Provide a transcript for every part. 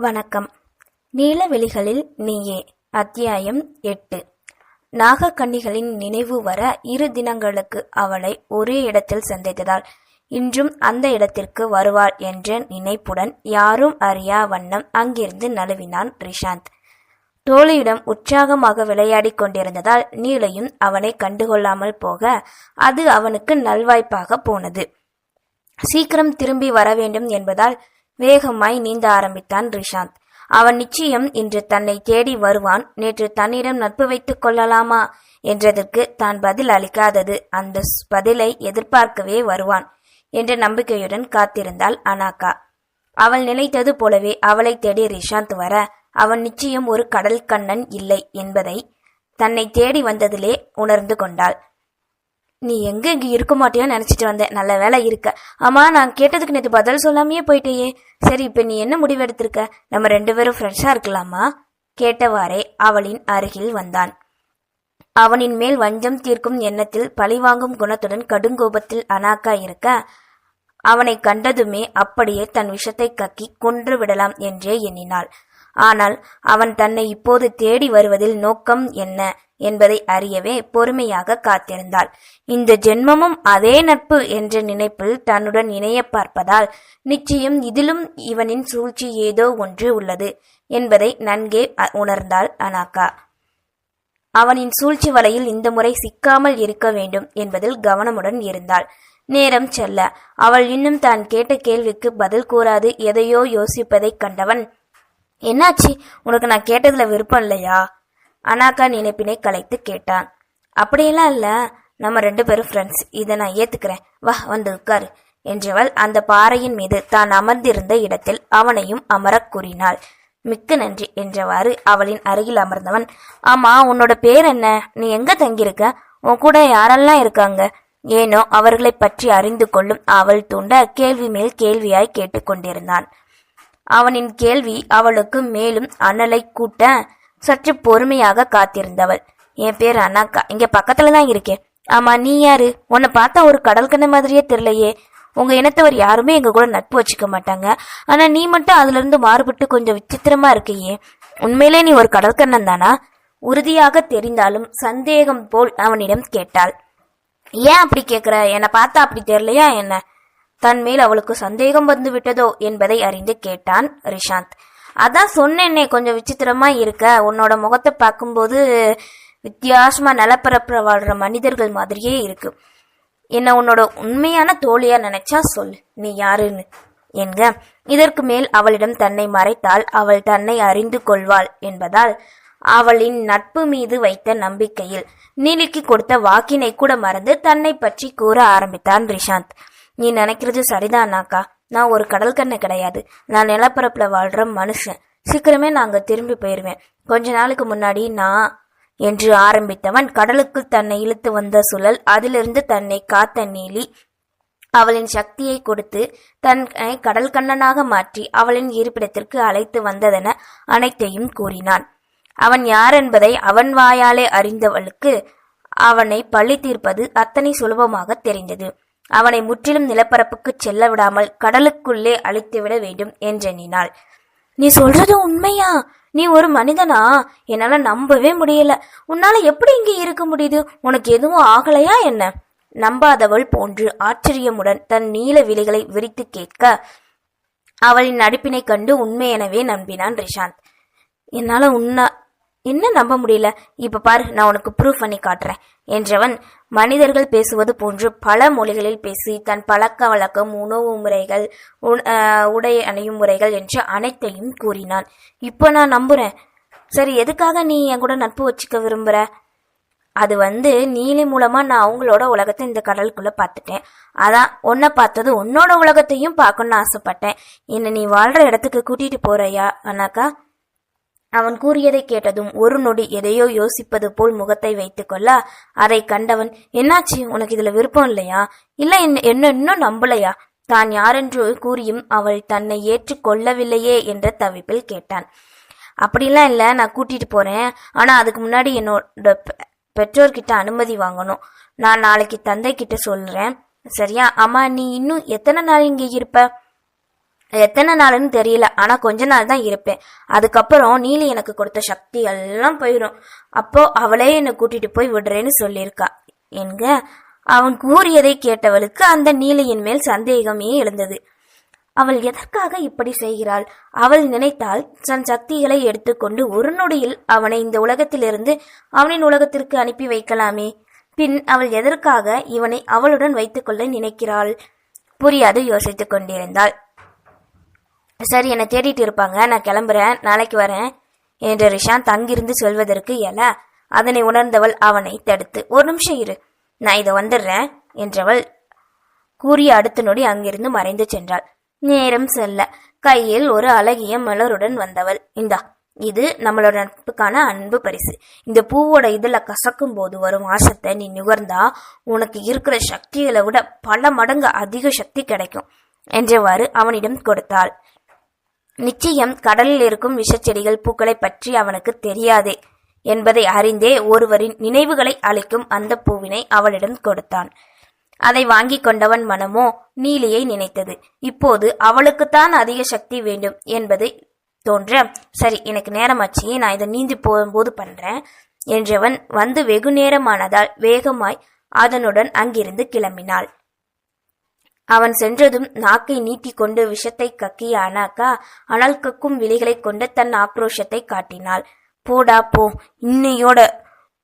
வணக்கம். நீலவெளிகளில் நீயே. அத்தியாயம் எட்டு. நாகக்கன்னிகளின் நினைவு வர இரு தினங்களுக்கு அவளை ஒரே இடத்தில் சந்தித்ததால் இன்றும் அந்த இடத்திற்கு வருவாள் என்ற நினைப்புடன் யாரும் அறியா வண்ணம் அங்கிருந்து நழுவினான் ரிஷாந்த். தோழியிடம் உற்சாகமாக விளையாடிக் கொண்டிருந்ததால் நீலையும் அவனை கண்டுகொள்ளாமல் போக அது அவனுக்கு நல்வாய்ப்பாக போனது. சீக்கிரம் திரும்பி வர வேண்டும் என்பதால் வேகமாய் நீந்த ஆரம்பித்தான் ரிஷாந்த். அவன் நிச்சயம் இன்று தன்னை தேடி வருவான். நேற்று தன்னிடம் நட்பு வைத்துக் கொள்ளலாமா என்றதற்கு தான் பதில் அளிக்காதது. அந்த பதிலை எதிர்பார்க்கவே வருவான் என்ற நம்பிக்கையுடன் காத்திருந்தாள் அனாக்கா அவள் நினைத்தது போலவே அவளை தேடி ரிஷாந்த் வர அவன் நிச்சயம் ஒரு கடல் கண்ணன் இல்லை என்பதை தன்னை தேடி வந்ததிலே உணர்ந்து கொண்டாள். நீ எங்க இங்க இருக்க மாட்டியோ நினைச்சிட்டு வந்தேன். நல்ல வேலை இருக்க. ஆமா நான் கேட்டதுக்கு நேற்று பதில் சொல்லாமையே போயிட்டேயே. சரி இப்ப நீ என்ன முடிவு எடுத்திருக்க? நம்ம ரெண்டு பேரும் ஃப்ரெண்ட்ஸா இருக்கலாமா? கேட்டவாறே அவளின் அருகில் வந்தான். அவனின் மேல் வஞ்சம் தீர்க்கும் எண்ணத்தில் பழிவாங்கும் குணத்துடன் கடுங்கோபத்தில் அனாக்கா இருக்க அவனை கண்டதுமே அப்படியே தன் விஷத்தை கக்கி கொன்று விடலாம் என்றே எண்ணினாள். ஆனால் அவன் தன்னை இப்போது தேடி வருவதில் நோக்கம் என்ன? என்பதை அறியவே பொறுமையாக காத்திருந்தாள். இந்த ஜென்மமும் அதே நட்பு என்ற நினைப்பில் தன்னுடன் இணைய பார்ப்பதால் நிச்சயம் இதிலும் இவனின் சூழ்ச்சி ஏதோ ஒன்று உள்ளது என்பதை நன்கே உணர்ந்தாள் அனாக்கா. அவனின் சூழ்ச்சி வலையில் இந்த முறை சிக்காமல் இருக்க வேண்டும் என்பதில் கவனமுடன் இருந்தாள். நேரம் செல்ல அவள் இன்னும் தான் கேட்ட கேள்விக்கு பதில் கூறாது எதையோ யோசிப்பதைக் கண்டவன் என்னாச்சு? உனக்கு நான் கேட்டதுல விருப்பம் இல்லையா? அனாக்கா நினைப்பினை கலைத்து கேட்டான். அப்படியெல்லாம் இல்ல. நம்ம ரெண்டு பேரும் ஃப்ரெண்ட்ஸ் இதை நான் ஏத்துக்கிறேன். வா வந்து உட்காரு. என்றவள் அந்த பாறையின் மீது தான் அமர்ந்திருந்த இடத்தில் அவனையும் அமரக் கூறினாள். மிக்க நன்றி என்றவாறு அவளின் அருகில் அமர்ந்தவன். ஆமா உன்னோட பேர் என்ன? நீ எங்க தங்கியிருக்க? உன் கூட யாரெல்லாம் இருக்காங்க? ஏனோ அவர்களை பற்றி அறிந்து கொள்ளும் அவள் தூண்ட கேள்வி மேல் கேள்வியாய் கேட்டுக்கொண்டிருந்தான் அவனின் கேள்வி அவளுக்கு மேலும் அனலை கூட்ட சற்று பொறுமையாக காத்திருந்தவள். என் பேர் அண்ணாக்கா. இங்க பக்கத்துல தான் இருக்கேன் ஆமா நீ யாரு? உன்னை பார்த்தா ஒரு கடல் கண்ண மாதிரியே தெரியலையே. உங்க இனத்தவர் யாருமே எங்க கூட நட்பு வச்சுக்க மாட்டாங்க. ஆனா நீ மட்டும் அதுல இருந்து மாறுபட்டு கொஞ்சம் விசித்திரமா இருக்கையே. உண்மையிலே நீ ஒரு கடற்கண்ணன் தானா? உறுதியாக தெரிந்தாலும் சந்தேகம் போல் அவனிடம் கேட்டாள். ஏன் அப்படி கேக்குற? என்னை பார்த்தா அப்படி தெரியலையா என்ன? தன் மேல் அவளுக்கு சந்தேகம் வந்து விட்டதோ என்பதை அறிந்து கேட்டான் ரிஷாந்த். அதான் சொன்னேன்னே கொஞ்சம் விசித்திரமா இருக்க. உன்னோட முகத்தை பார்க்கும்போது வித்தியாசமா நிலப்பரப்புல வாழ்ற மனிதர்கள் மாதிரியே இருக்கு. என்ன உன்னோட உண்மையான தோழியா நினைச்சா சொல் நீ யாருன்னு? என்க இதற்கு மேல் அவளிடம் தன்னை மறைத்தால் அவள் தன்னை அறிந்து கொள்வாள் என்பதால் அவளின் நட்பு மீது வைத்த நம்பிக்கையில் நீலிக்கு கொடுத்த வாக்கினை கூட மறந்து தன்னை பற்றி கூற ஆரம்பித்தான் ரிஷாந்த். நீ நினைக்கிறது சரிதானாக்கா? நான் ஒரு கடல் கண்ணை கிடையாது. நான் நிலப்பரப்புல வாழ்ற மனுஷன். சீக்கிரமே நாங்கள் திரும்பி போயிடுவேன் கொஞ்ச நாளுக்கு முன்னாடி நான் என்று ஆரம்பித்தவன் கடலுக்குள் தன்னை இழுத்து வந்த சுழல் அதிலிருந்து தன்னை காத்த நீலி அவளின் சக்தியை கொடுத்து தன்னை கடல் கண்ணனாக மாற்றி அவளின் இருப்பிடத்திற்கு அழைத்து வந்ததென அனைத்தையும் கூறினான். அவன் யார் என்பதை அவன் வாயாலே அறிந்தவளுக்கு அவனை பழி தீர்ப்பது அத்தனை சுலபமாக தெரிந்தது. அவனை முற்றிலும் நிலப்பரப்புக்கு செல்ல விடாமல் கடலுக்குள்ளே அழித்துவிட வேண்டும் என்றெண்ணினாள் நீ சொல்றது உண்மையா? நீ ஒரு மனிதனா? என்னால நம்பவே முடியல. உன்னால எப்படி இங்கே இருக்க முடியுது? உனக்கு எதுவும் ஆகலையா என்ன? நம்பாதவள் போன்று ஆச்சரியமுடன் தன் நீல விழிகளை விரித்து கேட்க அவளின் நடிப்பினை கண்டு உண்மை எனவே நம்பினான் ரிஷாந்த். என்னால உன்ன என்ன நம்ப முடியல? இப்ப பாரு நான் உனக்கு ப்ரூஃப் பண்ணி காட்டுறேன் என்றவன் மனிதர்கள் பேசுவது போன்று பல மொழிகளில் பேசி தன் பழக்க வழக்கம் உணவு முறைகள் உண்- உடை அணியும் முறைகள் என்று அனைத்தையும் கூறினான். இப்போ நான் நம்புறேன். சரி எதுக்காக நீ என் கூட நட்பு வச்சுக்க விரும்புற? அது வந்து நீலி மூலமா நான் அவங்களோட உலகத்தை இந்த கடலுக்குள்ள பார்த்துட்டேன். அதான் உன்னை பார்த்தது உன்னோட உலகத்தையும் பார்க்கணும்னு ஆசைப்பட்டேன். என்ன நீ வாழ்ற இடத்துக்கு கூட்டிட்டு போறியா அண்ணாக்கா? அவன் கூறியதை கேட்டதும் ஒரு நொடி எதையோ யோசிப்பது போல் முகத்தை வைத்துக்கொள்ள அதை கண்டவன் என்னாச்சு? உனக்கு இதுல விருப்பம் இல்லையா? இல்ல என்ன என்ன இன்னும் நம்பலையா? தான் யாரென்று கூறியும் அவள் தன்னை ஏற்றுக்கொள்ளவில்லையே என்ற தவிப்பில் கேட்டான். அப்படிலாம் இல்ல நான் கூட்டிட்டு போறேன். ஆனா அதுக்கு முன்னாடி என்னோட பெ- பெற்றோர்கிட்ட அனுமதி வாங்கணும். நான் நாளைக்கு தந்தை கிட்ட சொல்றேன். சரியா? அம்மா நீ இன்னும் எத்தனை நாள் இங்கே இருப்ப? எத்தனை நாளுன்னு தெரியல. ஆனா கொஞ்ச நாள் தான் இருப்பேன். அதுக்கப்புறம் நீலி எனக்கு கொடுத்த சக்தி எல்லாம் போயிடும் அப்போ அவளே என்னை கூட்டிட்டு போய் விடுறேன்னு சொல்லியிருக்கா. என்க அவன் கூறியதை கேட்டவளுக்கு அந்த நீலியின் மேல் சந்தேகமே எழுந்தது. அவள் எதற்காக இப்படி செய்கிறாள்? அவள் நினைத்தால் தன் சக்திகளை எடுத்துக்கொண்டு ஒரு நொடியில் அவனை இந்த உலகத்திலிருந்து அவனின் உலகத்திற்கு அனுப்பி வைக்கலாமே. பின் அவள் எதற்காக இவனை அவளுடன் வைத்துக்கொள்ள நினைக்கிறாள்? புரியாது யோசித்துக் கொண்டிருந்தாள். சரி என்னை தேடிட்டு இருப்பாங்க. நான் கிளம்புறேன். நாளைக்கு வரேன் என்று ரிஷாந்த் அங்கிருந்து சொல்வதற்கு எல அதனை உணர்ந்தவள் அவனை தடுத்து ஒரு நிமிஷம் இரு. நான் இதை வந்துடுறேன் என்றவள் கூறிய அடுத்த நொடி அங்கிருந்து மறைந்து சென்றாள். நேரம் செல்ல. கையில் ஒரு அழகிய மலருடன் வந்தவள். இந்தா இது நம்மளோட நட்புக்கான அன்பு பரிசு. இந்த பூவோட இதில் கசக்கும் போது வரும் வாசத்தை நீ நுகர்ந்தா உனக்கு இருக்கிற சக்திகளை விட பல மடங்கு அதிக சக்தி கிடைக்கும் என்றவாறு அவனிடம் கொடுத்தாள். நிச்சயம் கடலில் இருக்கும் விஷச்செடிகள் பூக்களை பற்றி அவனுக்கு தெரியாதே என்பதை அறிந்தே ஒருவரின் நினைவுகளை அளிக்கும் அந்த பூவினை அவளிடம் கொடுத்தான். அதை வாங்கி கொண்டவன் மனமோ நீலியை நினைத்தது. இப்போது அவளுக்குத்தான் அதிக சக்தி வேண்டும் என்பது தோன்ற சரி எனக்கு நேரமாச்சு நான் இதை நீந்தி போகும்போது பண்றேன் என்றவன் வந்து வெகு நேரமானதால் வேகமாய் அதனுடன் அங்கிருந்து கிளம்பினாள். அவன் சென்றதும் நாக்கை நீட்டிக்கொண்டு விஷத்தை கக்கிய அனாக்கா அனல் கக்கும் விழிகளை கொண்டு தன் ஆக்ரோஷத்தை காட்டினாள். போடா போ. இன்னையோட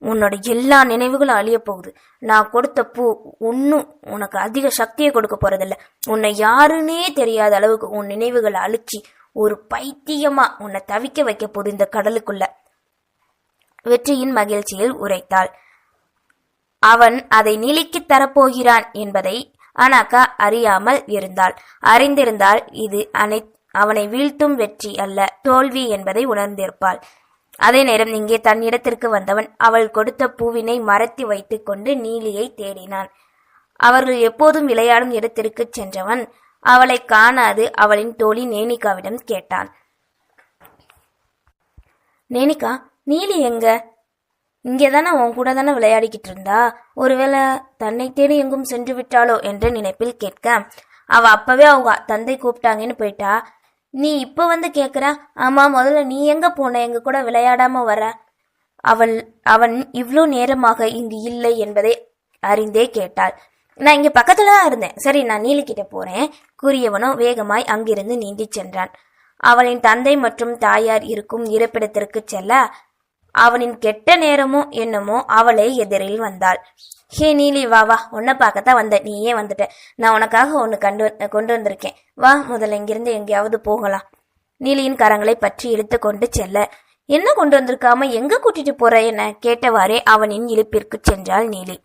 உன்னோட எல்லா நினைவுகளும் அழிய போகுது. நான் கொடுத்த பூ ஒன்னும் உனக்கு அதிக சக்தியை கொடுக்க போறதில்ல. உன்னை யாருன்னே தெரியாத அளவுக்கு உன் நினைவுகளை அழிச்சு ஒரு பைத்தியமா உன்னை தவிக்க வைக்க போது இந்த கடலுக்குள்ள. வெற்றியின் மகிழ்ச்சியில் உரைத்தாள். அவன் அதை நிலைக்குத் தரப்போகிறான் என்பதை அனாக்கா அறியாமல் இருந்தாள். அறிந்திருந்தால் இது அனை அவனை வீழ்த்தும் வெற்றி அல்ல தோல்வி என்பதை உணர்ந்திருப்பாள். அதே நேரம் இங்கே தன் இடத்திற்கு வந்தவன் அவள் கொடுத்த பூவினை மறைத்து வைத்துக்கொண்டு நீலியை தேடினான். அவர்கள் எப்போதும் விளையாடும் இடத்திற்குச் சென்றவன் அவளை காணாது அவளின் தோழி நேனிகாவிடம் கேட்டான். நேனிகா நீலி எங்க? இங்கே தானே உன் கூட தானே விளையாடிக்கிட்டு இருந்தா ஒருவேளை தன்னை தேடி எங்கும் சென்று விட்டாளோ என்ற நினைப்பில் கேட்க அவ அப்பவே அவங்க தந்தை கூப்பிட்டாங்கன்னு போயிட்டா. நீ இப்ப வந்து கேக்குற ஆமா முதல்ல நீ எங்க போன எங்க கூட விளையாடாம வர? அவள் அவன் இவ்வளோ நேரமாக இங்கு இல்லை என்பதை அறிந்தே கேட்டாள். நான் இங்க பக்கத்துல தான் இருந்தேன். சரி நான் நீலிக்கிட்ட போறேன். கூறியவனோ வேகமாய் அங்கிருந்து நீந்திச் சென்றான். அவளின் தந்தை மற்றும் தாயார் இருக்கும் இருப்பிடத்திற்கு செல்ல அவனின் கெட்ட நேரமோ என்னமோ அவளை எதிரில் வந்தாள். ஹே நீலி வா வா உன்னை பார்க்கத்தான் வந்த நீயே வந்துட்ட. நான் உனக்காக ஒன்று கண்டு கொண்டு வந்திருக்கேன். வா முதல்ல இங்கிருந்து எங்கேயாவது போகலாம். நீலியின் கரங்களை பற்றி இழுத்து கொண்டு செல்ல. என்ன கொண்டு வந்திருக்காம எங்க கூட்டிட்டு போற என கேட்டவாறே அவனின் இழுப்பிற்கு சென்றாள் நீலி.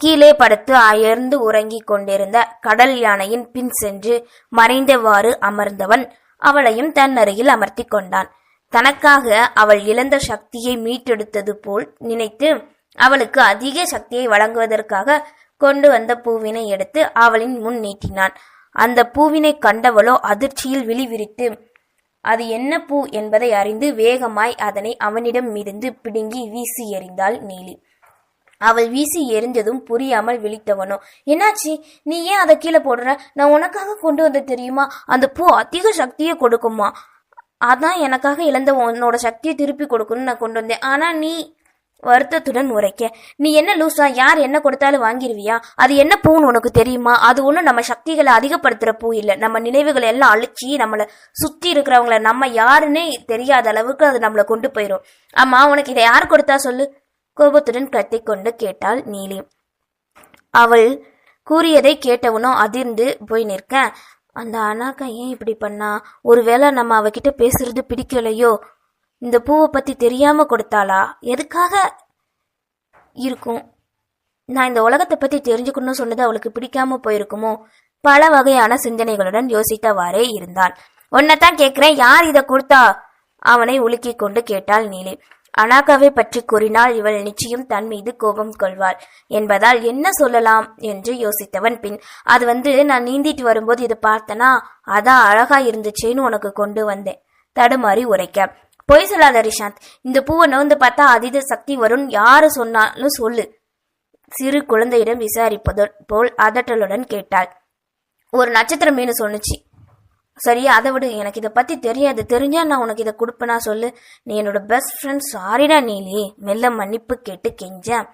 கீழே படுத்து அயர்ந்து உறங்கிக் கொண்டிருந்த கடல் யானையின் பின் சென்று மறைந்தவாறு அமர்ந்தவன் அவளையும் தன் அருகில் அமர்த்தி கொண்டான். தனக்காக அவள் இழந்த சக்தியை மீட்டெடுத்தது போல் நினைத்து அவளுக்கு அதிக சக்தியை வழங்குவதற்காக கொண்டு வந்த பூவினை எடுத்து அவளின் முன் நீட்டினான். அந்த பூவினை கண்டவளோ அதிர்ச்சியில் விழிவிரித்து அது என்ன பூ என்பதை அறிந்து வேகமாய் அதனை அவனிடம் இருந்து பிடுங்கி வீசி எறிந்தாள் நீலி. அவள் வீசி எரிஞ்சதும் புரியாமல் விழித்தவனோ என்னாச்சி? நீ ஏன் அதை கீழே போடுற? நான் உனக்காக கொண்டு வந்த தெரியுமா? அந்த பூ அதிக சக்தியை கொடுக்குமா? அதான் எனக்காக இழந்த உன்னோட சக்தியை திருப்பி கொடுக்கணும்னு நான் கொண்டு வந்தேன். ஆனால் நீ வருத்தத்துடன் உரைக்க. நீ என்ன லூசா? யார் என்ன கொடுத்தாலும் வாங்கிருவியா? அது என்ன பூன்னு உனக்கு தெரியுமா? அது ஒன்றும் நம்ம சக்திகளை அதிகப்படுத்துகிற பூ இல்லை. நம்ம நினைவுகளை எல்லாம் அழிச்சு நம்மளை சுற்றி இருக்கிறவங்கள நம்ம யாருன்னே தெரியாத அளவுக்கு அது நம்மளை கொண்டு போயிடும் ஆமா உனக்கு இதை யார் கொடுத்தா சொல்லு? கோபத்துடன் கத்திக்கொண்டு கேட்டாள் நீலி. அவள் கூறியதை கேட்டவனும் அதிர்ந்து போய் நிற்க. அந்த அனாக்கா ஏன் இப்படி பண்ணா? ஒருவேளை நம்ம அவகிட்ட பேசுறது பிடிக்கலையோ? இந்த பூவை பத்தி தெரியாம கொடுத்தாளா? எதுக்காக இருக்கும்? நான் இந்த உலகத்தை பத்தி தெரிஞ்சுக்கணும்னு சொன்னது அவளுக்கு பிடிக்காம போயிருக்குமோ? பல வகையான சிந்தனைகளுடன் யோசித்தவாறே இருந்தாள். உன்னைத்தான் கேட்கிறேன் யார் இதை கொடுத்தா? அவனை உலுக்கிக் கொண்டு கேட்டாள் நீலி. அனாகாவை பற்றி கூறினால் இவள் நிச்சயம் தன் மீது கோபம் கொள்வாள். என்பதால் என்ன சொல்லலாம்? என்று யோசித்தவன் பின் அது வந்து நான் நீந்திட்டு வரும்போது இதை பார்த்தனா அதான் அழகா இருந்துச்சேன்னு உனக்கு கொண்டு வந்தேன். தடுமாறி உரைக்க பொய் சொல்லாத ரிஷாந்த் இந்த பூவை நோந்து பார்த்தா அதீத சக்தி வரும் யாரு சொன்னாலும் சொல்லு. சிறு குழந்தையிடம் விசாரிப்பது போல் அதட்டலுடன் கேட்டாள். ஒரு நட்சத்திரம் மீன் சொன்னுச்சு. சரியா அதை விடு. எனக்கு இதை பத்தி தெரியாது. தெரிஞ்சா நான் உனக்கு இதை கொடுப்பேனா சொல்லு. நீ என்னோட பெஸ்ட் ஃப்ரெண்ட் சாரிடா நீலி. மெல்ல மன்னிப்பு கேட்டு கெஞ்சேன்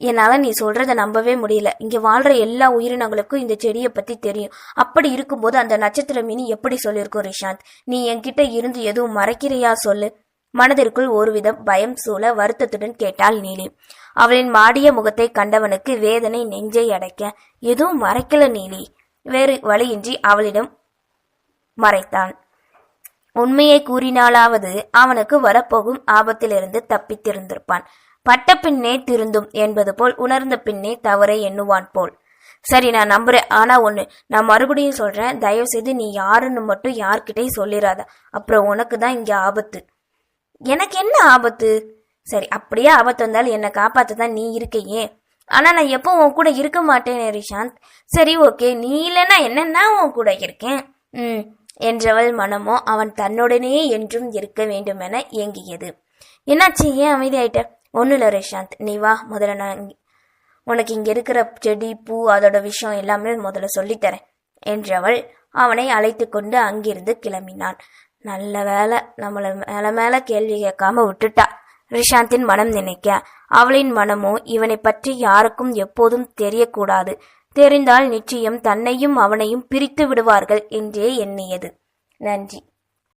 என்னால் நீ சொல்கிறத நம்பவே முடியல. இங்கே வாழ்கிற எல்லா உயிரினங்களுக்கும் இந்த செடியை பற்றி தெரியும். அப்படி இருக்கும்போது அந்த நட்சத்திர மீனி எப்படி சொல்லியிருக்கும் ரிஷாந்த்? நீ என்கிட்ட இருந்து எதுவும் மறைக்கிறியா சொல்லு. மனதிற்குள் ஒருவித பயம் சூழ வருத்தத்துடன் கேட்டாள் நீலி. அவளின் மாடிய முகத்தை கண்டவனுக்கு வேதனை நெஞ்சை அடைக்க. எதுவும் மறைக்கல நீலி. வேறு வழியின்றி அவளிடம் மறைத்தான். உண்மையை கூறினாலாவது அவனுக்கு வரப்போகும் ஆபத்திலிருந்து தப்பித்திருந்திருப்பான். பட்ட பின்னே திருந்தும் என்பது போல் உணர்ந்த பின்னே தவறை எண்ணுவான் போல். சரி நான் நம்புறேன். ஆனா ஒண்ணு நான் மறுபடியும் சொல்றேன். தயவு செய்து நீ யாருன்னு மட்டும் யார்கிட்டயும் சொல்லிடாத அப்புறம் உனக்கு தான் இங்க ஆபத்து. எனக்கு என்ன ஆபத்து? சரி அப்படியே ஆபத்து வந்தாலும் என்னை காப்பாத்த தான் நீ இருக்கையே. ஆனா நான் எப்போ உன் கூட இருக்க மாட்டேனே ரிஷாந்த். சரி ஓகே. நீ இல்லைன்னா என்னன்னா உன் கூட இருக்கேன். ம். என்றவள் மனமோ அவன் தன்னுடனே என்றும் இருக்க வேண்டுமென ஏங்கியது. என்னாச்சு? ஏன் அமைதியாயிட்ட? ஒன்றும் இல்லை ரிஷாந்த். நீ வா முதல்ல நான் உனக்கு இங்க இருக்கிற செடி பூ அதோட விஷயம் எல்லாமே முதல்ல சொல்லித்தரேன் என்றவள் அவனை அழைத்து கொண்டு அங்கிருந்து கிளம்பினான். நல்ல வேலை நம்மள மேல மேல கேள்வி கேட்காம விட்டுட்டா. ரிஷாந்தின் மனம் நினைக்க அவளின் மனமோ இவனை பற்றி யாருக்கும் எப்போதும் தெரியக்கூடாது. தெரிந்தால் நிச்சயம் தன்னையும் அவனையும் பிரித்து விடுவார்கள் என்றே எண்ணியது. நன்றி.